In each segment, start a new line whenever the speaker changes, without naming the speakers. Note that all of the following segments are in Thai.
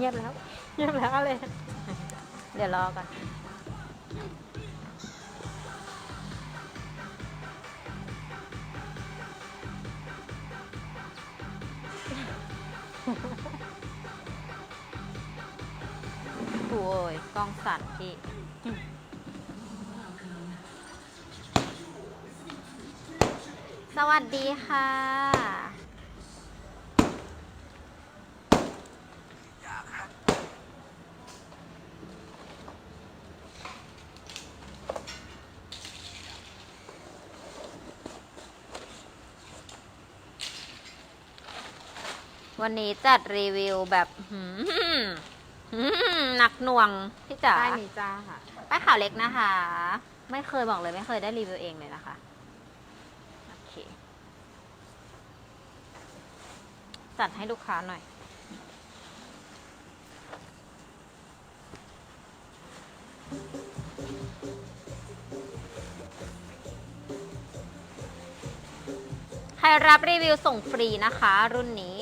เงียบแล้ว เงียบแล้วเลย
เดี๋ยวรอก่อนโอ้ยกล้องสั่นพี่สวัสดีค่ะ วันนี้จัดรีวิวแบบหืมหืมหนักหน่วงพี่จ๋า
ใต้นี้จ้าค่ะ
ป้ายข่าวเล็กนะคะ ไม่เคยบอกเลยไม่เคยได้รีวิวเองเลยนะคะโอเคจัดให้ลูกค้าหน่อยใครรับรีวิวส่งฟรีนะคะ รุ่นนี้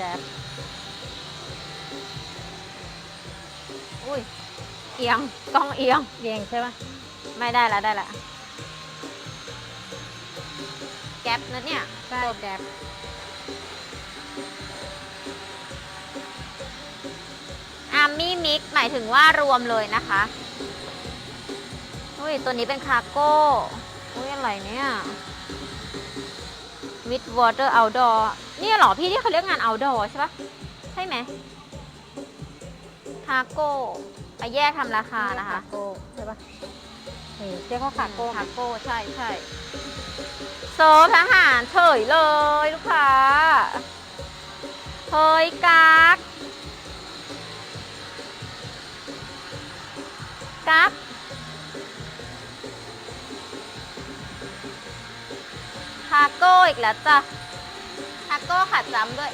แก๊ป
อุ้ย เอียงกล้องเอียง
เรียงใช่ปะ
ไม่ได้ละได้ละ แก๊ปนะเนี่ย
ใช่แก๊ป
อาร์มี่มิกหมายถึงว่ารวมเลยนะคะอุ้ย ตัวนี้เป็นคาร์โก้อุ้ย อะไรเนี่ย with water outdoor เนี่ยเหรอพี่ที่เขาเรียกงาน outdoor ใช่ปะใช่ไหมคาร์โก้ไปแยกทำราคานะคะ
โก้ใช่ปะนี่เรียกว่าขาโก้
คาร์โก้ใช่ใช่โซทหารเฉยเลยลูกค้าเฮ้ยกากกักคาร์โก้อีกแล้วจ้ะคาร์โก้ขาดจำด้วย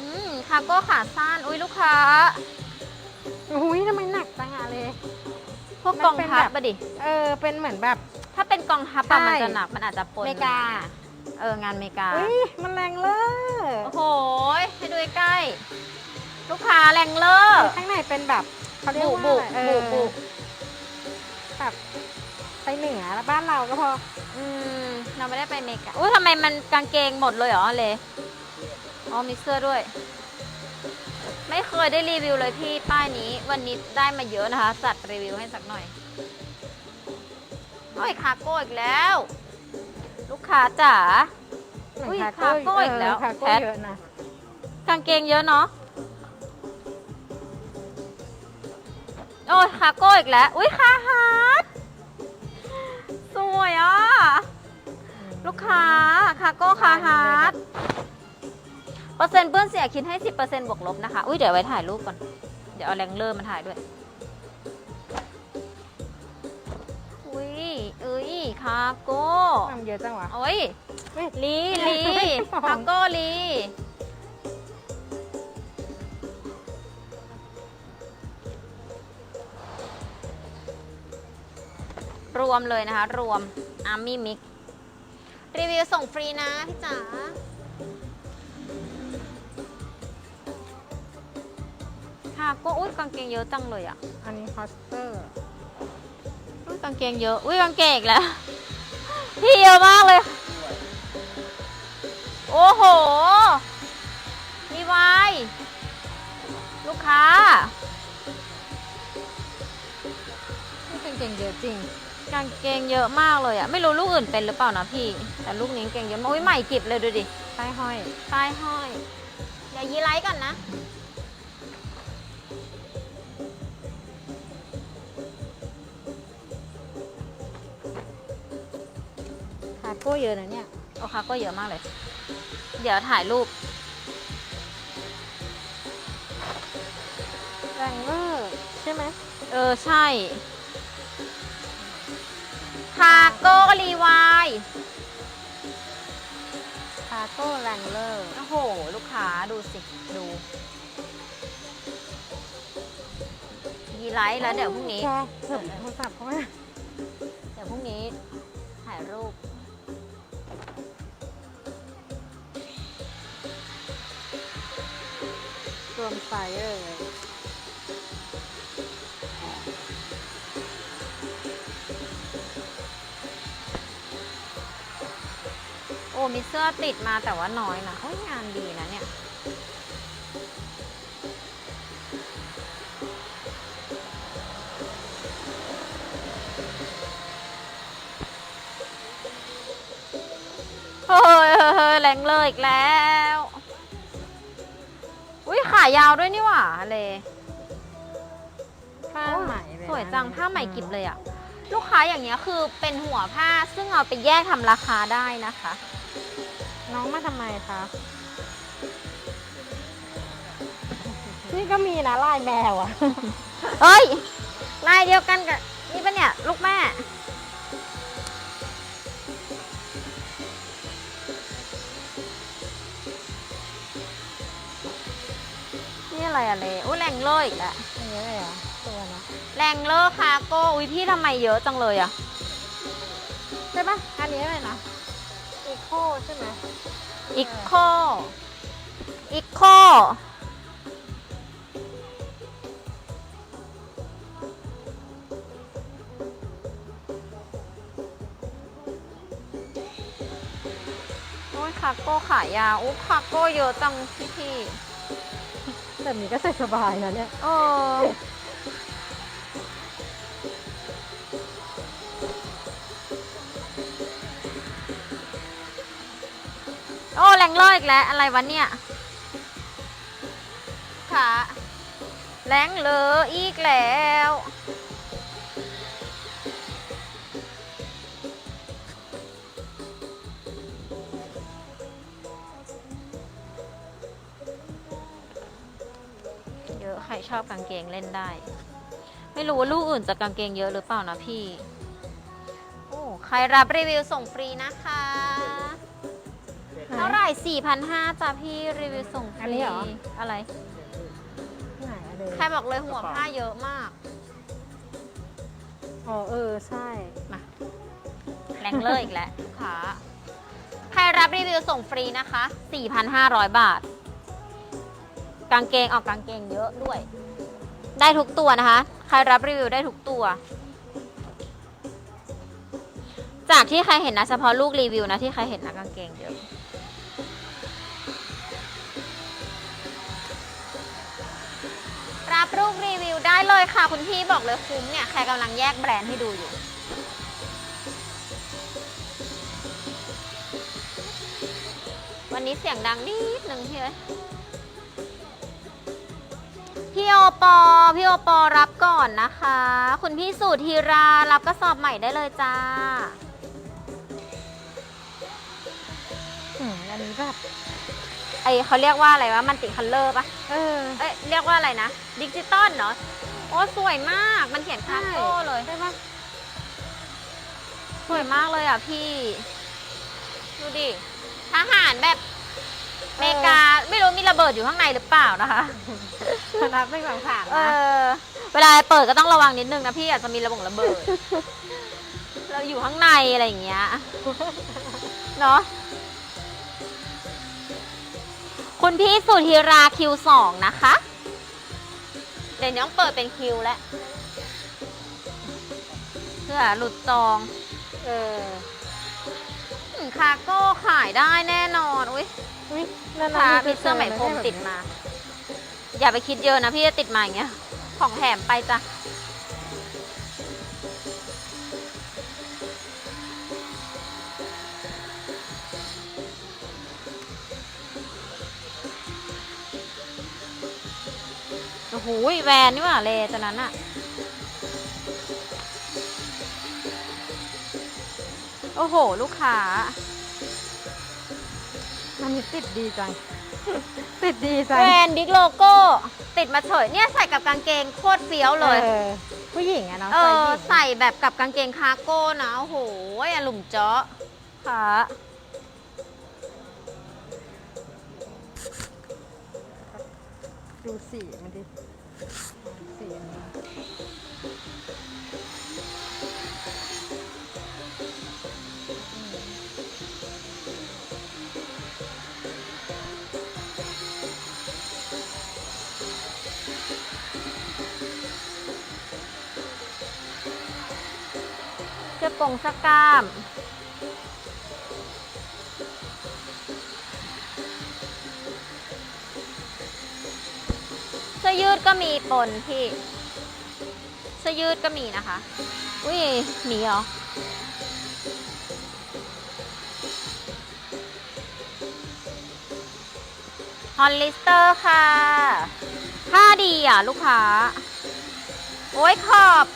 อืมคาร์โก้ขาสั้นอุ้ยลูกค้า
อุ้ยทำไมหนักจังอะเลย
พวก
มัน
กอง
เป็น
ทัพ
แบบ
อะดิ
เออ เป็นเหมือนแบบ
ถ้าเป็นกองทัพอะ
ใช่
มันจะหนักมันอาจจะปน
เมกา
เอองานเมกา
อุ้ยมันแรงเลอ
โอ้โหให้ดูใกล้ๆลูกค้าแรงเลอร์
ข้างในเป็นแบบเขาเรียก
บุ
ว่า
บุ
อะไรเอ
บุ
อ
บุ
แบบ ไปเหนือแล้วบ้านเราก็พอ
อืม เราไม่ได้ไปเมกาอุ้ยทำไมมันกางเกงหมดเลยเหรอเลยอ๋อมีเสื้อด้วย ไม่เคยได้รีวิวเลยพี่ป้ายนี้ วันนี้ได้มาเยอะนะคะ จัดรีวิวให้สักหน่อยโอ้ยคาโก้อีกแล้ว ลูกค้าจ๋า
เหมือน
อุ้ย
คา
คาโก้อีกแล้ว
เคาโก้
แพท
เยอะนะ
กางเกงเยอะเนาะโอ้ยคาโก้อีกแล้ว อุ้ยคาฮาร์ด สวยอะ ลูกค้าคาโก้คาฮาร์ดเปอร์เซ็นต์เปื้อนเสียคิดให้ 10%บวกลบนะคะ อุ้ยเดี๋ยวไว้ถ่ายรูปก่อน เดี๋ยวเอาแรงเลอร์มาถ่ายด้วย อุ้ยเอ้ยคาโก้
ทำเยอะจังวะ
โอ้ย
เฮ้ย
ลีลี
ไม่มอง
คาโก้ลี รวมเลยนะคะ รวมอาร์มี่มิกรีวิวส่งฟรีนะพี่จ๋าค่ะก็อุ้ยกางเกงเยอะจังเลยอะ
อันนี้ฮอสเตอร์
อุ้ยกางเกงเยอะ อุ้ยกางเกงอีกแล้ว พี่เยอะมากเลย โอ้โหรีวายลูกค้า
นี่เป็นเก่งเยอะจริง
กางเกงเยอะมากเลยอะไม่รู้ลูกอื่นเป็นหรือเปล่านะพี่ แต่ลูกนี้กางเกงเยอะมากอุ้ยใหม่กิบเลยดูดิ
ใต้ห้อย
ป้ายห้อย เดี๋ยวยีไลท์ก่อนนะ
คาโก้เยอะนะเนี่ย
โอคาก็เยอะมากเลย เดี๋ยวถ่ายรูป
แรงเวอร์ใช่ไหม
เออ ใช่ คาโก้รีวาย
คาโก้แรงเลอร์
โอ้โห ลูกค้าดูสิดูดยีไลท์แล้วเดี๋ยวพรุ่งนี้
แกเถิบโทรศัพท์เข้ามา
เดี๋ยวพรุ่งนี้ถ่ายรูป
รวมไซส์เลย
โอ้มีเสื้อติดมาแต่ว่าน้อยนะโอ้ยงานดีนะเนี่ย เฮ้ยเฮ้ยเฮ้ยแรงเลยอีกแล้ว อุ้ยขายาวด้วยนี่หว่าเลย
ผ้าไหมเลยนะ
สวยจังผ้าใหม่กิบเลยอะลูกค้าอย่างเงี้ยคือเป็นหัวผ้าซึ่งเอาไปแยกทำราคาได้นะคะ
น้องมาทำไมคะ นี่ก็มีนะลายแมวอะ
เฮ้ย ลายเดียวกันกับนี่ปะเนี่ย ลูกแม่ นี่อะไรอะเลอุ้ยแรงเลอร์อีกแล้ว
อย่างเงี้ยเลยเหรอตัวนะ
แรงเลอร์คาโก้ อุ้ยพี่ทำไมเยอะจังเลยอะ
ใช่ปะอันนี้อะไรนะ อีโคใช่ไหม
อีโคอีโคโอ้ยคาโก้ขายาวอู้คาโก้เยอะจังพี่พี่
แบบนี้ก็ใส่สบายนะเนี่ย
เออ งเลออีกแล้ว อะไรวะเนี่ยค่ะแรงเลออีกแล้วเยอะใครชอบกางเกงเล่นได้ ไม่รู้ว่าลูกอื่นจะกางเกงเยอะหรือเปล่านะพี่ โอ้ ใครรับรีวิวส่งฟรีนะคะ เท่าไหร่4,500จ้ะพี่รีวิวส่งฟรี
อันนี้เหรอ
อะไร
ไหนอะเลย
ใครบอกเลยหัวผ้าเยอะมาก
อ๋อเออใช่
มาแรงเลอร์อีกแล้วลูกค้าใครรับรีวิวส่งฟรีนะคะ 4,500 บาท กางเกงออกกางเกงเยอะด้วย ได้ทุกตัวนะคะ ใครรับรีวิวได้ทุกตัว จากที่ใครเห็นนะเฉพาะลูกรีวิวนะที่ใครเห็นนะกางเกงเยอะ รับลูกรีวิวได้เลยค่ะ คุณพี่บอกเลยคุ้มเนี่ย ใครกำลังแยกแบรนด์ให้ดูอยู่ วันนี้เสียงดังนิดนึงพี่เอ้ยพี่โอปอ พี่โอปอรับก่อนนะคะ คุณพี่สุธีรารับกระสอบใหม่ได้เลยจ้า
อืมอันนี้แบบ
ไอเขาเรียกว่าอะไรวะมันติคัลเลอร์ปะ
เออ
เอ้ยเรียกว่าอะไรนะ ดิจิตอลเนาะโอ้สวยมากมันเขียนคาโก้เลย
ใช่ปะ
สวยมากเลยอะพี่ ดูดิทหารแบบอเมริกาไม่รู้มีระเบิดอยู่ข้างในหรือเปล่านะคะ
นับเป็นสองสาม
เอ
นะ
อเวลาเปิดก็ต้องระวังนิดนึงนะพี่อาจจะมีระบงระเบิด เราอยู่ข้างในอะไรอย่างเงี้ยเนาะคุณพี่สุธีราคิวสองนะคะ เดี๋ยวน้องเปิดเป็นคิวแล้วเพื่อหลุดจอง
เออ
อืมคาโก้ขายได้แน่นอนอุ้ย
อุ้ยนานๆ
พา
จะ
พิเซอร์ไหมพรม
แบบ
ติดมา อย่าไปคิดเยอะนะพี่จะติดมาอย่างเงี้ย ของแถมไปจ้ะ โอ้โหแวนนี่หว่าเลตัวนั้นอะโอ้โห ลูกค้า
อันนี้ติดดีจัง ติดดีจัง
แบรนด์บิ๊กโลโก้ ติดมาเฉยเนี่ยใส่กับกางเกงโคตรเฟี้ยวเลย
ออผู้หญิงอะเนาะ
เอ
ใส่
อ
หญิง
ใส่แบบกับกางเกงคาร์โก้นะ โอ้โหอลุ่มเจาะค่ะ
ดูสีมันดิ สื้อ
กงสื้อกาม เสื้อยืดก็มีปนพี่ เสื้อยืดก็มีนะคะ อุ้ยหมีเหรอฮอลลิสเตอร์ค่ะ ผ้าดีอะ ลูกค้า โอ้ยขอบ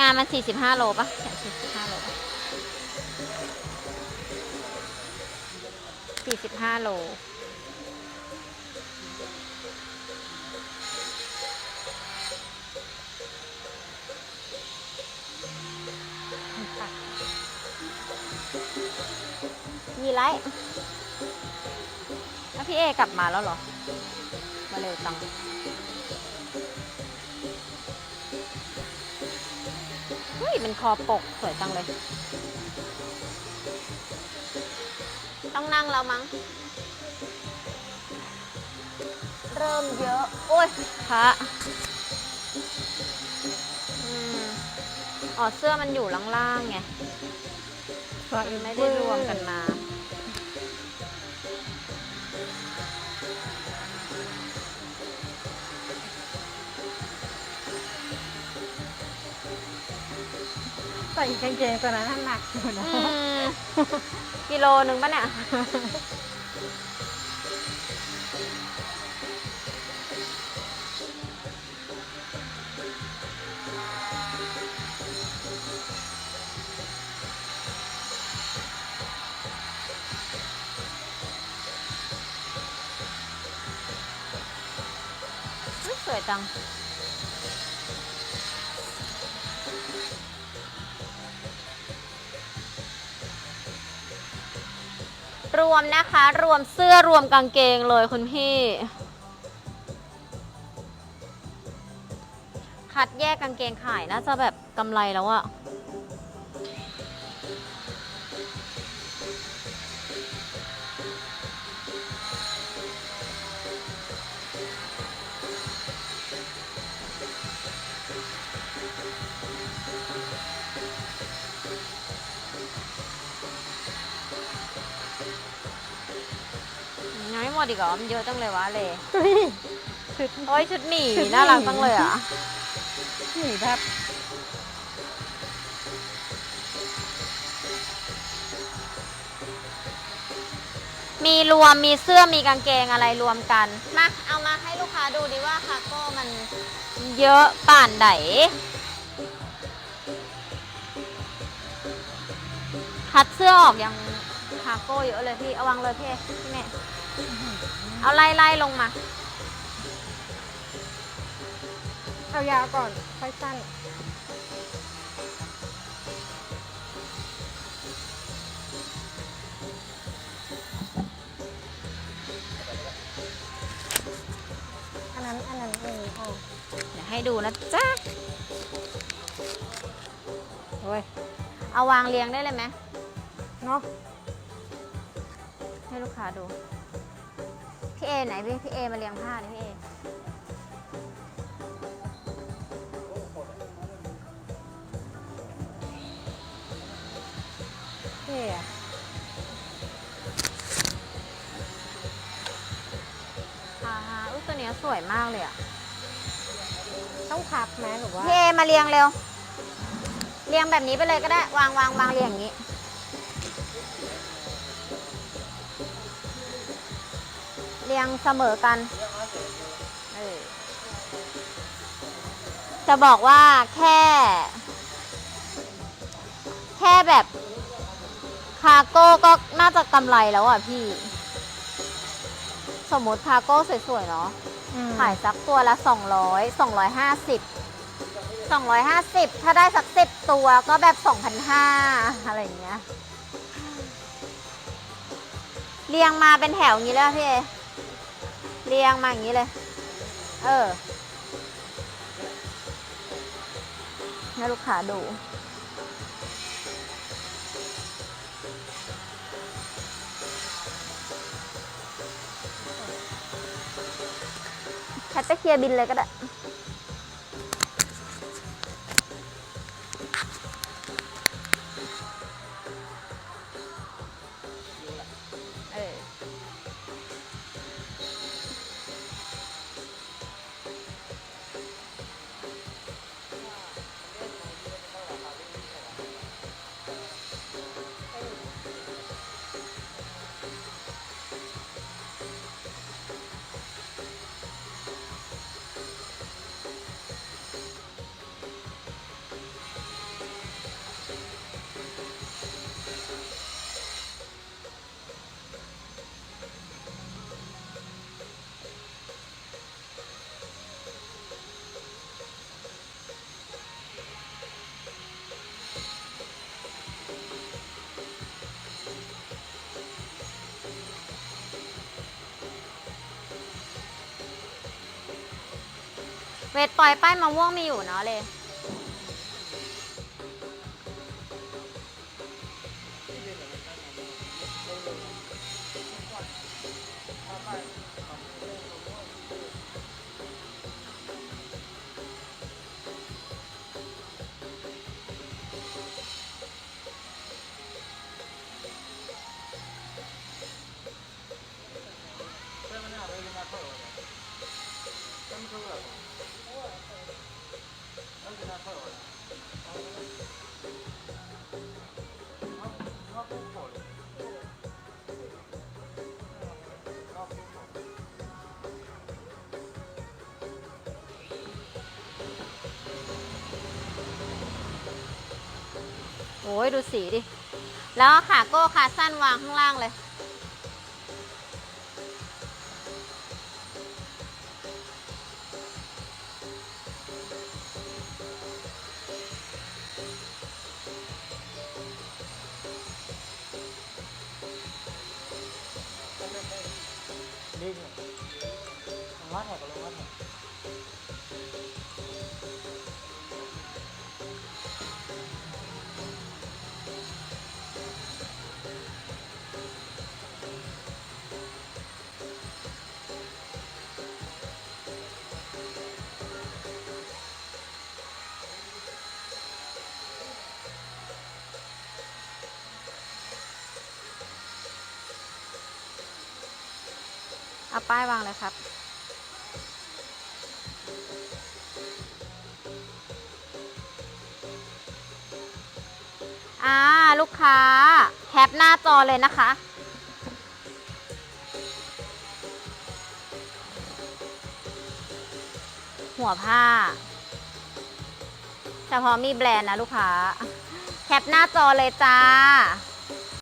งานมัน45โลปะ45โล45โลมีไรแล้วพี่เอกลับมาแล้วเหรอ มาเร็วจัง ยเป็นคอปกสวยจังเลย ต้องนั่งแล้วมั้ง เริ่มเยอะ โอ้ยพระอืมอ๋อเสื้อมันอยู่ล่างๆไงไม่ได้รวมกันมา
ส่กางเกงตัวนั้นหนักอยู่นะ
อืมกิโลหนึ่งปะเนี่ย อุ๊ยสวยจัง รวมนะคะ รวมเสื้อรวมกางเกงเลยคุณพี่ คัดแยกกางเกงขายน่าจะแบบกำไรแล้วอะ หมดอีกเหรอมันเยอะจังเลยวะเลย
เฮ้ยชุด
โอ้ยชุดหมี
ชุดหมี
น่ารักจังเลยอะ
หนีแบบ
มีรวมมีเสื้อมีกางเกงอะไรรวมกันมาเอามาให้ลูกค้าดูดิว่าคาโก้มันเยอะป่านไหนคัดเสื้อออกยังคาโก้เยอะเลยพี่เอาวางเลยพี่พี่แม่ เอาไล่ไล่ลงมา
เอายาวก่อนค่อยสั้น อันนั้น อันนั้นเองอ๋อ
เดี๋ยวให้ดูนะจ๊ะ
โอ้ย
เอาวางเรียงได้เลยไหม
เนาะ
ให้ลูกค้าดู พี่เอไหนพี่พี่เอมาเรียงผ้าดิพี่เอ
เท่อะ
อ่าฮะอุ้ยตัวเนี้ยสวยมากเลยอะ
ต้องพับไหมหรือว่า
พี่เอมาเรียงเร็ว เรียงแบบนี้ไปเลยก็ได้ วางวางวางเรียงอย่างนี้ ยงเสมอกันเออจะบอกว่าแค่ แค่แบบ คาโก้ก็น่าจะกำไรแล้วอะพี่ สมมติคาโก้สวยๆเนาะ
อืม
ขายสักตัวละ 200 250 250 ถ้าได้สักสิบตัวก็แบบ 2,500 อะไรอย่างเงี้ย เรียงมาเป็นแถวอย่างนี้เลยอะพี่เอ เรียงมาอย่างนี้เลย เออให้ลูกค้าดู แคทไปเคลียร์บินเลยก็ได้ วทปล่อยป้ายมะม่วงมีอยู่เนาะเลยโอ้ย ดูสีดิ แล้วขาโก้ขาสั้นวางข้างล่างเลย เอาป้ายวางเลยครับ อ่า ลูกค้าแคปหน้าจอเลยนะคะ หัวผ้า เฉพาะมีแบรนด์นะลูกค้า แคปหน้าจอเลยจ้า